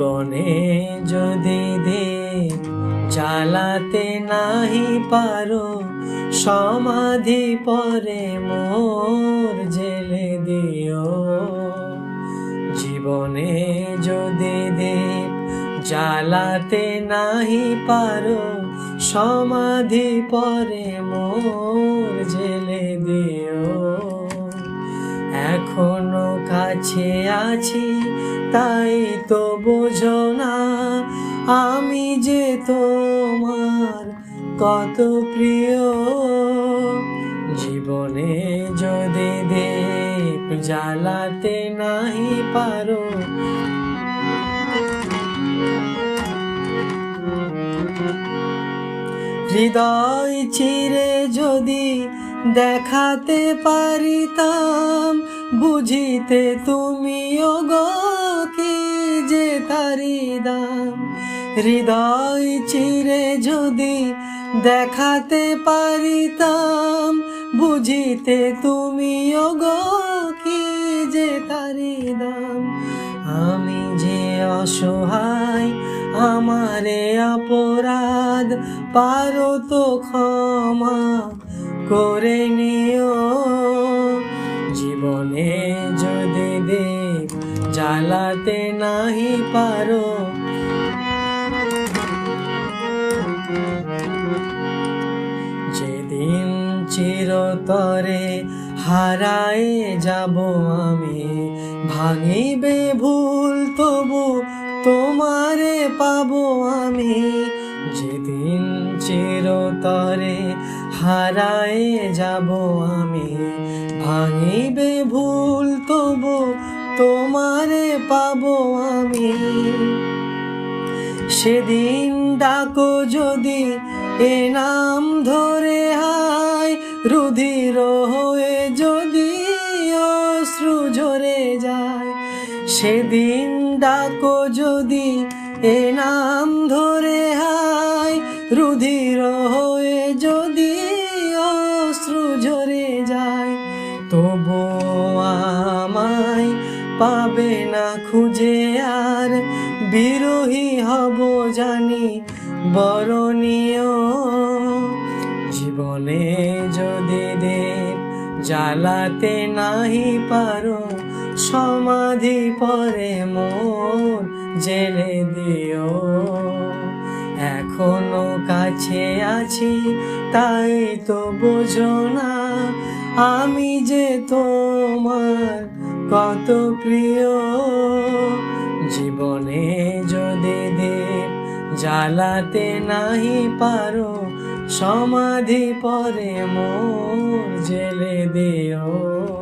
জীবনে যদি দে জ্বালাতে নাহি পারো, সমাধি পরে মোর জেলে দিও। জীবনে যদি দে জ্বালাতে নাহি পারো, সমাধি পরে মোর জেলে দিও। এখনও কাছে আছি তাই তো বোঝো না, আমি যে তোমার কত প্রিয়। জীবনে যদি দেব জ্বালাতে নাহি পারো, হৃদয় চিরে যদি দেখাতে পারিতাম, বুঝিতে তুমিও গো দাম। হৃদয় চিরে যদি দেখাতে পারিতাম, বুঝিতে তুমিও গো কি যে তারি দাম। আমি যে অসহায়, আমারে অপরাধ, পারো তো ক্ষমা করে নিও। জ্বালাতে নাহি পারো। যেদিন চিরতরে হারায়ে যাব আমি, ভাঙিবে ভুল তবু তোমারে পাবো আমি। যেদিন চিরতরে হারায়ে যাব আমি তোমারে পাবো আমি। সেদিন ডাকো যদি এ নাম ধরে হায়, রুধির হয়ে যদি অশ্রু ঝরে যায়। সেদিন ডাকো যদি এ নাম ধরে হায়, রুধির হয়ে যদি অশ্রু ঝরে যায়। তবু পাবে না খুঁজে আর বিরোহী হব জানি, বরণীয়। জীবনে যদি দেব জ্বালাতে নাহি পারো, সমাধি পরে মোর জেলে দিও। এখনও কাছে আছি, তাই তো বোঝো না আমি যে তোমার কত প্রিয়, জীবনে যদি দেব জ্বালাতে নাহি পারো, সমাধি পরে মোর জেলে দিও।